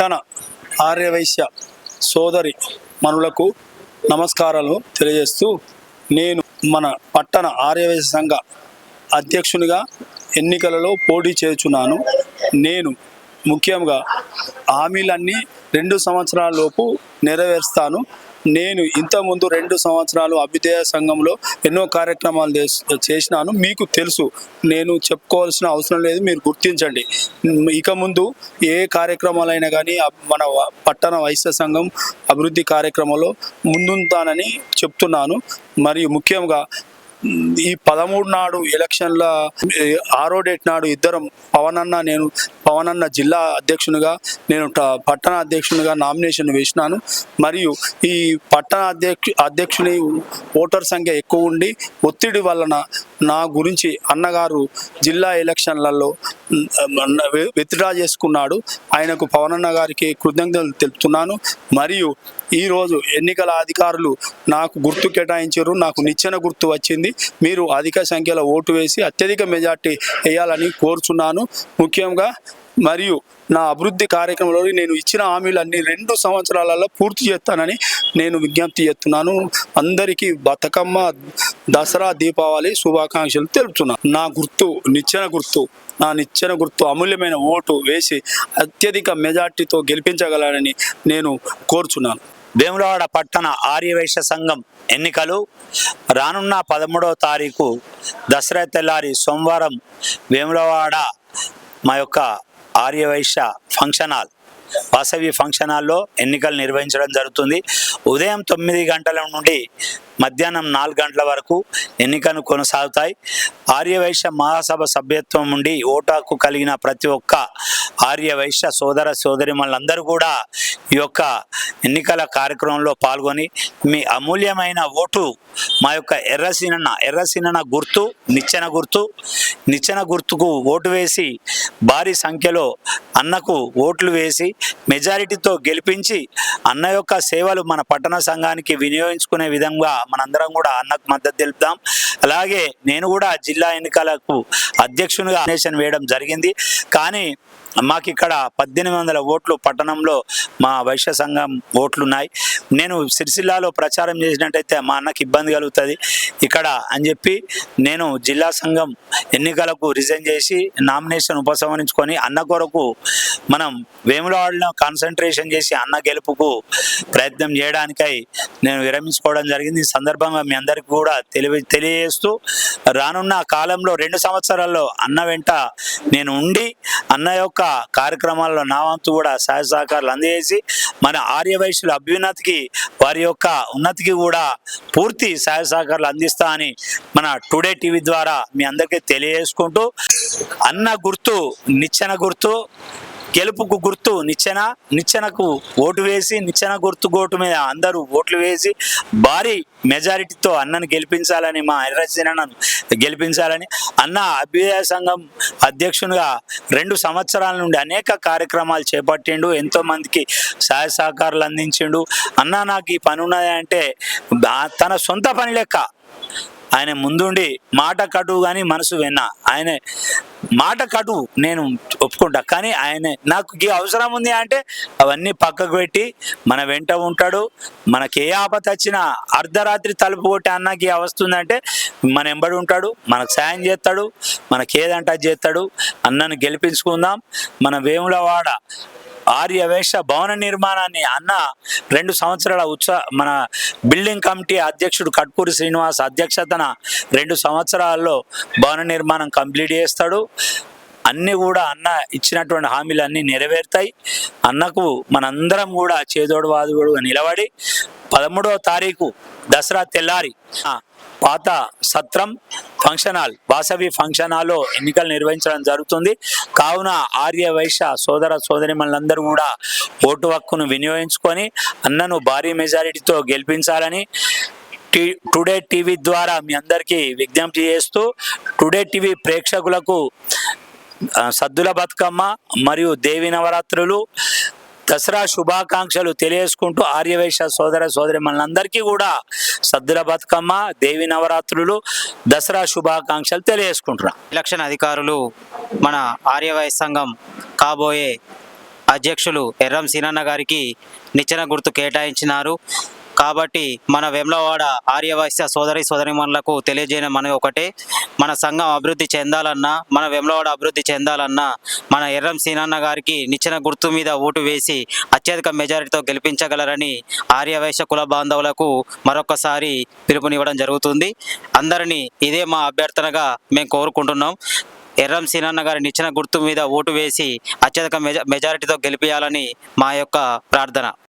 పట్టణ ఆర్యవైశ్య సోదరి మనులకు నమస్కారాలు తెలియజేస్తూ నేను మన పట్టణ ఆర్యవైశ్య సంఘ అధ్యక్షునిగా ఎన్నికలలో పోటీ చేస్తున్నాను నేను ముఖ్యంగా హామీలన్నీ రెండు సంవత్సరాల లోపు నెరవేరుస్తాను. నేను ఇంతకుముందు రెండు సంవత్సరాలు అభ్యుదయ సంఘంలో ఎన్నో కార్యక్రమాలు చేసినాను. మీకు తెలుసు. నేను చెప్పుకోవాల్సిన అవసరం లేదు. మీరు గుర్తించండి. ఇక ముందు ఏ కార్యక్రమాలైనా కానీ మన పట్టణ వైశ్య సంఘం అభివృద్ధి కార్యక్రమంలో ముందుంటానని చెప్తున్నాను. మరియు ముఖ్యంగా ఈ పదమూడు నాడు ఎలక్షన్ల ఆరో డేట్ నాడు ఇద్దరం పవన్ అన్న నేను పవన్ అన్న జిల్లా అధ్యక్షునిగా నేను పట్టణ అధ్యక్షునిగా నామినేషన్ వేసినాను. మరియు ఈ పట్టణ అధ్యక్షు అధ్యక్షుని ఓటర్ సంఖ్య ఎక్కువ ఉండి ఒత్తిడి వలన నా గురించి అన్నగారు జిల్లా ఎలక్షన్లలో విత్డ్రా చేసుకున్నాడు. ఆయనకు పవనన్న గారికి కృతజ్ఞతలు తెలుపుతున్నాను. మరియు ఈరోజు ఎన్నికల అధికారులు నాకు గుర్తు కేటాయించారు. నాకు నిచ్చెన గుర్తు వచ్చింది. మీరు అధిక సంఖ్యలో ఓటు వేసి అత్యధిక మెజార్టీ వేయాలని కోరుచున్నాను. ముఖ్యంగా మరియు నా అభివృద్ధి కార్యక్రమంలో నేను ఇచ్చిన హామీలన్నీ రెండు సంవత్సరాలలో పూర్తి చేస్తానని నేను విజ్ఞప్తి చేస్తున్నాను. అందరికీ బతుకమ్మ దసరా దీపావళి శుభాకాంక్షలు తెలుపుతున్నాను నా గుర్తు నిచ్చెన గుర్తు నా నిచ్చెన గుర్తు అమూల్యమైన ఓటు వేసి అత్యధిక మెజార్టీతో గెలిపించగలనని నేను కోరుచున్నాను. వేములవాడ పట్టణ ఆర్యవైశ్య సంఘం ఎన్నికలు రానున్న పదమూడవ తారీఖు దసరా తెల్లారి సోమవారం వేములవాడ మా యొక్క Aryavysya function hall Vasavi function హాల్లో ఎన్నికలు నిర్వహించడం జరుగుతుంది. ఉదయం తొమ్మిది గంటల నుండి మధ్యాహ్నం నాలుగు గంటల వరకు ఎన్నికలు కొనసాగుతాయి. ఆర్యవైశ్య మహాసభ సభ్యత్వం నుండి ఓటాకు కలిగిన ప్రతి ఒక్క ఆర్యవైశ్య సోదర సోదరిమలందరూ కూడా ఈ యొక్క ఎన్నికల కార్యక్రమంలో పాల్గొని మీ అమూల్యమైన ఓటు మా యొక్క ఎర్రసీనన్న ఎర్రసీనన్న గుర్తు నిచ్చెన గుర్తు నిచ్చెన గుర్తుకు ఓటు వేసి భారీ సంఖ్యలో అన్నకు ఓట్లు వేసి మెజారిటీతో గెలిపించి అన్న యొక్క సేవలు మన పట్టణ సంఘానికి వినియోగించుకునే విధంగా మనందరం కూడా అన్నకు మద్దతు తెలుపుదాం. అలాగే నేను కూడా జిల్లా ఎన్నికలకు అధ్యక్షునిగా నామినేషన్ వేయడం జరిగింది. కానీ మాకు ఇక్కడ పద్దెనిమిది వందల ఓట్లు పట్టణంలో మా వైశ్య సంఘం ఓట్లు ఉన్నాయి నేను సిరిసిల్లాలో ప్రచారం చేసినట్టయితే మా అన్నకి ఇబ్బంది కలుగుతుంది. ఇక్కడ అని చెప్పి నేను జిల్లా సంఘం ఎన్నికలకు రిజైన్ చేసి నామినేషన్ ఉపసంహరించుకొని అన్న కొరకు మనం వేములవాడలో కాన్సన్ట్రేషన్ చేసి అన్న గెలుపుకు ప్రయత్నం చేయడానికై నేను విరమించుకోవడం జరిగింది. ఈ సందర్భంగా మీ అందరికీ కూడా తెలివి తెలియజేస్తూ రానున్న కాలంలో రెండు సంవత్సరాల్లో అన్న వెంట నేను ఉండి అన్న యొక్క కార్యక్రమాల్లో నా వంతు కూడా సహాయ సహకారాలు అందజేసి మన ఆర్యవైశ్యుల అభ్యున్నతికి వారి యొక్క ఉన్నతికి కూడా పూర్తి సహాయ సహకారాలు అందిస్తా అని మన టుడే టీవీ ద్వారా మీ అందరికీ తెలియజేసుకుంటూ అన్న గుర్తు నిచ్చెన గుర్తు గెలుపుకు గుర్తు నిచ్చెన నిచ్చెనకు ఓటు వేసి నిచ్చెన గుర్తు ఓటు మీద అందరూ ఓట్లు వేసి భారీ మెజారిటీతో అన్నను గెలిపించాలని మా ఎర్రచనను గెలిపించాలని అన్న అభ్యుదయ సంఘం అధ్యక్షునిగా రెండు సంవత్సరాల నుండి అనేక కార్యక్రమాలు చేపట్టిండు ఎంతో మందికి సహాయ సహకారాలు అందించిండు. అన్న నాకు ఈ పని ఉన్నది అంటే తన సొంత పని లెక్క ఆయన ముందుండి మాట కటువు కానీ మనసు విన్నా. ఆయన మాట కటువు నేను ఒప్పుకుంటా. కానీ ఆయన నాకు అవసరం ఉంది అంటే అవన్నీ పక్కకు పెట్టి మన వెంట ఉంటాడు. మనకి ఏ ఆపత వచ్చినా అర్ధరాత్రి తలుపు కొట్టి అన్నకి వస్తుందంటే మన ఎంబడి ఉంటాడు. మనకు సాయం చేస్తాడు. మనకి ఏదంటే అది చేస్తాడు. అన్నను గెలిపించుకుందాం. మన వేములవాడ ఆర్యవేష భవన నిర్మాణాన్ని అన్న రెండు సంవత్సరాల ఉత్సవ మన బిల్డింగ్ కమిటీ అధ్యక్షుడు కట్పూరి శ్రీనివాస్ అధ్యక్షతన రెండు సంవత్సరాల్లో భవన నిర్మాణం కంప్లీట్ చేస్తాడు. అన్నీ కూడా అన్న ఇచ్చినటువంటి హామీలు అన్నీ నెరవేరుతాయి. అన్నకు మనందరం కూడా చేదోడువాదుగా నిలబడి పదమూడవ తారీఖు దసరా తెల్లారి పాత సత్రం ఫంక్షన్ హాల్ వాసవి ఫంక్షన్ హాల్లో ఎన్నికలు నిర్వహించడం జరుగుతుంది. కావున ఆర్య వైశ్య సోదర సోదరిమణులందరూ కూడా ఓటు హక్కును వినియోగించుకొని అన్నను భారీ మెజారిటీతో గెలిపించాలని టీ టుడే టీవీ ద్వారా మీ అందరికీ విజ్ఞప్తి చేస్తూ టుడే టీవీ ప్రేక్షకులకు సద్దుల బతుకమ్మ మరియు దేవి నవరాత్రులు దసరా శుభాకాంక్షలు తెలియజేసుకుంటూ ఆర్యవైశ్య సోదర సోదరి మనందరికీ కూడా సద్దుల బతుకమ్మ దేవి నవరాత్రులు దసరా శుభాకాంక్షలు తెలియజేసుకుంటున్నాం. ఎలక్షన్ అధికారులు మన ఆర్యవై సంఘం కాబోయే అధ్యక్షులు ఎర్రం సీనన్న గారికి నిచ్చెన గుర్తు కేటాయించినారు. కాబట్టి మన వెమ్లవాడ ఆర్యవైశ్య సోదరి సోదరిమణులకు తెలియజేయడం మనవి ఒకటే. మన సంఘం అభివృద్ధి చెందాలన్నా మన వెమ్లవాడ అభివృద్ధి చెందాలన్నా మన ఎర్రం సీనన్న గారికి నిచ్చెన గుర్తు మీద ఓటు వేసి అత్యధిక మెజారిటీతో గెలిపించగలరని ఆర్యవైశ్య కుల బాంధవులకు మరొకసారి పిలుపునివ్వడం జరుగుతుంది. అందరినీ ఇదే మా అభ్యర్థనగా మేము కోరుకుంటున్నాం. ఎర్రం సీనన్న గారి నిచ్చిన గుర్తు మీద ఓటు వేసి అత్యధిక మెజ మెజారిటీతో గెలిపించాలని మా యొక్క ప్రార్థన.